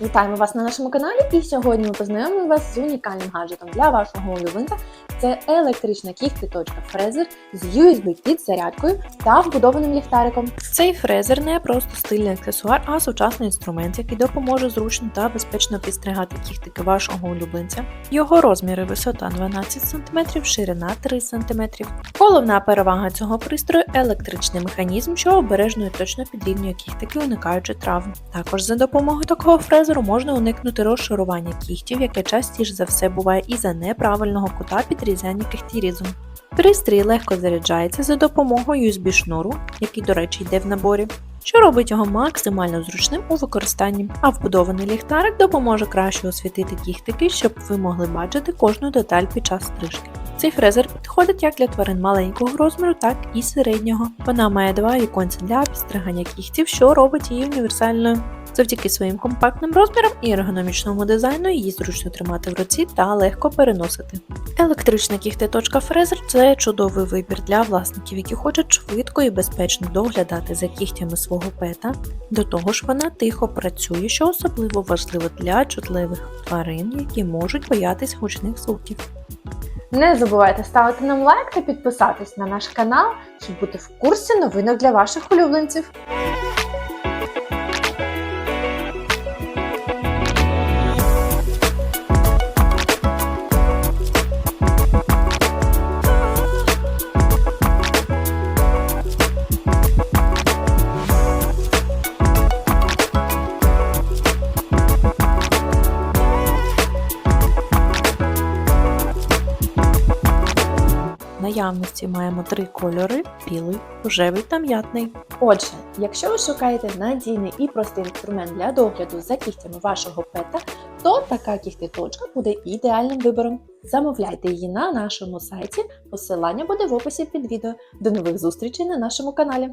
Вітаємо вас на нашому каналі, і сьогодні ми познайомимо вас з унікальним гаджетом для вашого улюбленця. Це електрична кіхти-точка фрезер з USB під зарядкою та вбудованим ліхтариком. Цей фрезер не просто стильний аксесуар, а сучасний інструмент, який допоможе зручно та безпечно підстригати кіхтики вашого улюбленця. Його розміри висота 12 см, ширина 3 см. Головна перевага цього пристрою електричний механізм, що обережно і точно підрівнює кіхтики, уникаючи травм. Також за допомогою такого фрезеру можна уникнути розшарування кігтів, яке частіше за все буває із-за неправильного кута підрізання кихтірізом. Пристрій легко заряджається за допомогою USB-шнуру, який, до речі, йде в наборі, що робить його максимально зручним у використанні, а вбудований ліхтарик допоможе краще освітити кіхтики, щоб ви могли бачити кожну деталь під час стрижки. Цей фрезер підходить як для тварин маленького розміру, так і середнього. Вона має два віконця для підстригання кігтів, що робить її універсальною. Завдяки своїм компактним розмірам і ергономічному дизайну її зручно тримати в руці та легко переносити. Електрична кіхтеточка фрезер це чудовий вибір для власників, які хочуть швидко і безпечно доглядати за кігтями свого пета. До того ж, вона тихо працює, що особливо важливо для чутливих тварин, які можуть боятись гучних звуків. Не забувайте ставити нам лайк та підписатись на наш канал, щоб бути в курсі новинок для ваших улюбленців. Наявності маємо три кольори: білий, рожевий та м'ятний. Отже, якщо ви шукаєте надійний і простий інструмент для догляду за кігтями вашого пета, то така кіхтеточка буде ідеальним вибором. Замовляйте її на нашому сайті, посилання буде в описі під відео. До нових зустрічей на нашому каналі.